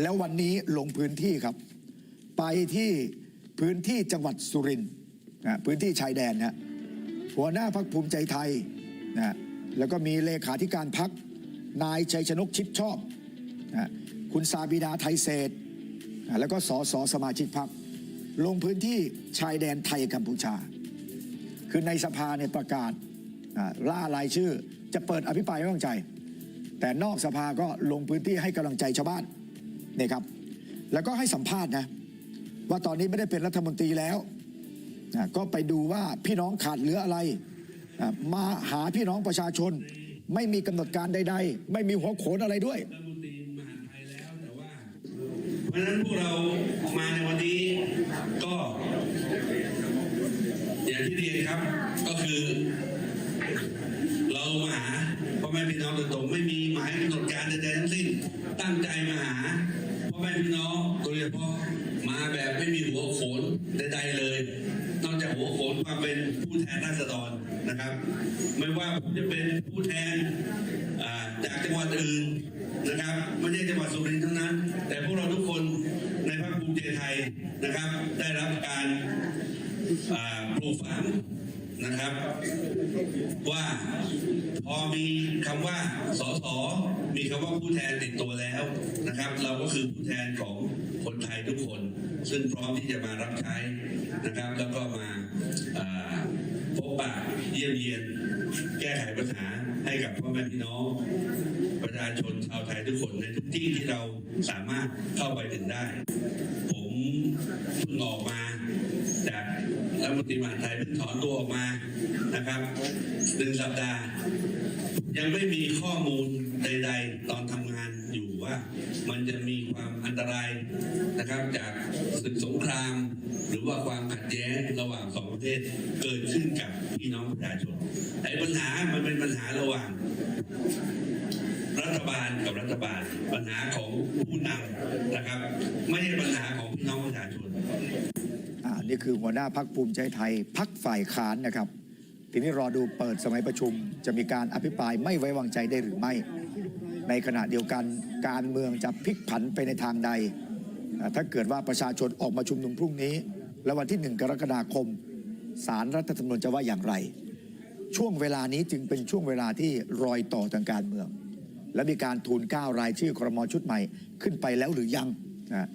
แล้ววันนี้ลงพื้นที่ครับ ไปที่พื้นที่จังหวัดสุรินทร์นะพื้นที่ชายแดนนะหัวหน้าพักภูมิใจไทยนะแล้วก็มีเลขาธิการพักนายชัยชนกชิดชอบนะคุณซาบิดาไทยเศรษฐ์นะแล้วก็สสสมาชิกพักลงพื้นที่ชายแดนไทยกัมพูชา คือในสภาเนี่ยประกาศล่ารายชื่อจะเปิดอภิปรายไม่ไว้วางใจ แต่นอกสภาก็ลงพื้นที่ให้กำลังใจชาวบ้าน นี่ครับ แล้วก็ให้สัมภาษณ์นะ ว่าตอนนี้ไม่ได้เป็นรัฐมนตรีแล้วนะก็ไปดูว่าพี่น้องขาดเหลืออะไรอะมาหาพี่น้องประชาชน ไม่มีกำหนดการใด ๆ ไม่มีหัวโขนอะไรด้วย รัฐมนตรีมหาดไทยแล้วแต่ว่า เพราะฉะนั้นพวกเรามาในวันนี้ก็ อย่างที่เรียนครับ ก็คือ เรามาหาพ่อแม่พี่น้องโดยตรงไม่มีหมายกำหนดการใดๆทั้งสิ้น ตั้งใจมาหา แม่พี่น้องโดยเฉพาะมาแบบไม่มีหัวโขนใดๆเลย นอกจากหัวโขนความเป็นผู้แทนราษฎรนะครับ ไม่ว่าผมจะเป็นผู้แทนจากจังหวัดอื่นนะครับ ไม่ใช่จังหวัดสุรินทร์เท่านั้น แต่พวกเราทุกคนในพรรคภูมิใจไทยนะครับ ได้รับการปลูกฝังนะครับ ว่า พอมีคำว่าสสมีคำว่าผู้แทนติดตัวแล้วนะครับ เราก็คือผู้แทนของคนไทยทุกคน ซึ่งพร้อมที่จะมารับใช้นะครับ แล้วก็มาพบปะเยี่ยมเยียนแก้ไขปัญหาให้กับพ่อแม่พี่น้องประชาชนชาวไทยทุกคนในทุกที่ที่เราสามารถเข้าไปถึงได้ ผมเพิ่งออกมาจาก ฐมนตรีมหาไทยเพิ่งถอนตัวออกมานะครับหนึ่งสัปดาห์ ยังไม่มีข้อมูลใด ๆ ตอนทำงานอยู่ว่า มันจะมีความอันตรายนะครับจากศึกสงคราม หรือว่าความขัดแย้งระหว่างสองประเทศเกิดขึ้นกับพี่น้องประชาชนไอ้ปัญหามันเป็นปัญหาระหว่างรัฐบาลกับรัฐบาล ปัญหาของผู้นำนะครับ ไม่ใช่ปัญหาของพี่น้องประชาชน นี่คือหัวหน้าพักภูมิใจไทยพักฝ่ายค้านนะครับ ทีนี้รอดูเปิดสมัยประชุม จะมีการอภิปรายไม่ไว้วางใจได้หรือไม่ ในขณะเดียวกันการเมืองจะพลิกผันไปในทางใด ถ้าเกิดว่าประชาชนออกมาชุมนุมพรุ่งนี้ และวันที่หนึ่งกรกฎาคมสารรัฐธรรมนูญจะว่าอย่างไร ช่วงเวลานี้จึงเป็นช่วงเวลาที่รอยต่อทางการเมือง และมีการทูลเกล้ารายชื่อครมชุดใหม่ขึ้นไปแล้วหรือยังนะ